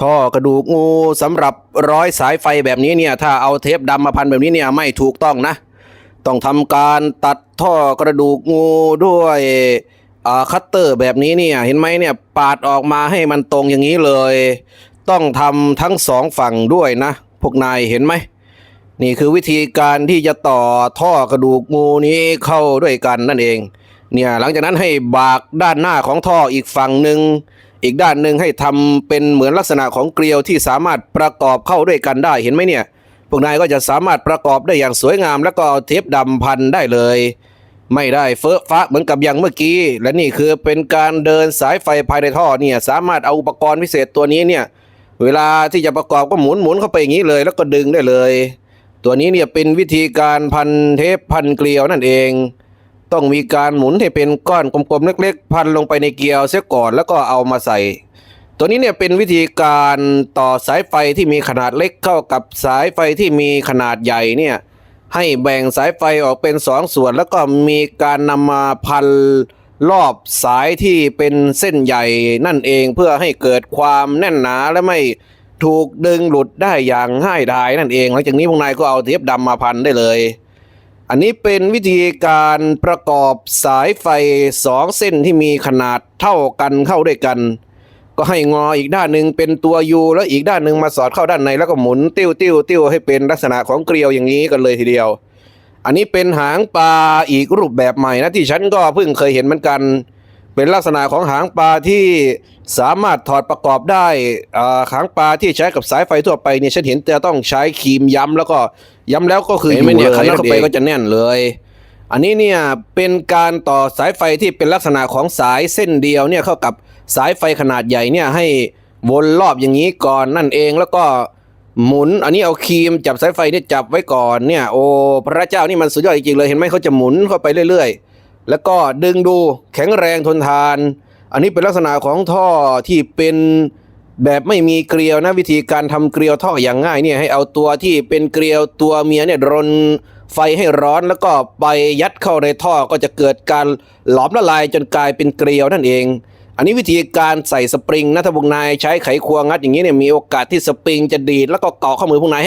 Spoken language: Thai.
ท่อกระดูกงูสำหรับร้อยสายไฟแบบนี้เนี่ยถ้าเอาเทปดำมาพันแบบนี้เนี่ยไม่ถูกต้องนะ ต้องทำการตัดท่อกระดูกงูด้วยคัตเตอร์แบบนี้เนี่ยเห็นไหมเนี่ยปาดออกมาให้มันตรงอย่างนี้เลย ต้องทำทั้งสองฝั่งด้วยนะ พวกนายเห็นไหมนี่คือวิธีการที่จะต่อท่อกระดูกงูนี้เข้าด้วยกันนั่นเอง เนี่ยหลังจากนั้นให้บากด้านหน้าของท่ออีกฝั่งหนึ่ง อีกด้านหนึ่งให้ทำเป็นเหมือนลักษณะของเกลียวที่สามารถประกอบเข้าด้วยกันได้เห็นไหมเนี่ย พวกนายก็จะสามารถประกอบได้อย่างสวยงาม แล้วก็เทปดำพันได้เลย ไม่ได้เฟ้อฟ้าเหมือนกับอย่างเมื่อกี้ และนี่คือเป็นการเดินสายไฟภายในท่อเนี่ยสามารถเอาอุปกรณ์พิเศษตัวนี้เนี่ยเวลาที่จะประกอบก็หมุนหมุนเข้าไปอย่างนี้เลย แล้วก็ดึงได้เลย ตัวนี้เนี่ยเป็นวิธีการพันเทปพันเกลียวนั่นเอง ต้องมีการหมุนให้เป็นก้อนกลมๆ เล็กๆ พันลงไปในเกลียวเสียก่อนแล้วก็เอามาใส่ ตัวนี้เนี่ยเป็นวิธีการต่อสายไฟที่มีขนาดเล็กเข้ากับสายไฟที่มีขนาดใหญ่เนี่ยให้แบ่งสายไฟออกเป็นสองส่วน แล้วก็มีการนำมาพันรอบสายที่เป็นเส้นใหญ่นั่นเองเพื่อให้เกิดความแน่นหนาและไม่ถูกดึงหลุดได้อย่างง่ายดายนั่นเองหลังจากนี้พวกนายก็เอาเทปดำมาพันได้เลย อันนี้เป็นวิธีการประกอบสายไฟสองเส้นที่มีขนาดเท่ากันเข้าด้วยกัน ก็ให้งออีกด้านหนึ่งเป็นตัวยูแล้วอีกด้านหนึ่งมาสอดเข้าด้านในแล้วก็หมุนติ้วติ้วติ้วให้เป็นลักษณะของเกลียวอย่างนี้กันเลยทีเดียว อันนี้เป็นหางปลาอีกรูปแบบใหม่นะที่ฉันก็เพิ่งเคยเห็นเหมือนกัน เป็นลักษณะของหางปลาที่สามารถถอดประกอบได้อ่าหางปลาที่ใช้กับสายไฟทั่วไปเนี่ยฉันเห็นจะต้องใช้ครีมย้ำแล้วก็ย้ำแล้วก็คือเห็นไหมเนี่ยอขันนั่นเข้าเอไปงก็จะแน่นเลย อันนี้เนี่ยเป็นการต่อสายไฟที่เป็นลักษณะของสายเส้นเดียวเนี่ยเข้ากับสายไฟขนาดใหญ่เนี่ยให้วนรอบอย่างนี้ก่อนนั่นเองแล้วก็หมุน อันนี้เอาครีมจับสายไฟเนี่ยจับไว้ก่อนเนี่ยโอ้พระเจ้านี่มันสุดยอดจริงๆเลยเห็นไหมเขาจะหมุนเข้าไปเรื่อยๆ แล้วก็ดึงดูแข็งแรงทนทาน อันนี้เป็นลักษณะของท่อที่เป็นแบบไม่มีเกลียวนะวิธีการทำเกลียวท่ออย่างง่ายเนี่ยให้เอาตัวที่เป็นเกลียวตัวเมียเนี่ยรนไฟให้ร้อนแล้วก็ไปยัดเข้าในท่อก็จะเกิดการหลอมละลายจนกลายเป็นเกลียวนั่นเอง อันนี้วิธีการใส่สปริงนะถ้าพวกนายใช้ไขควงงัดอย่างนี้เนี่ยมีโอกาสที่สปริงจะดีดแล้วก็เกาะข้อมือพวกนายให้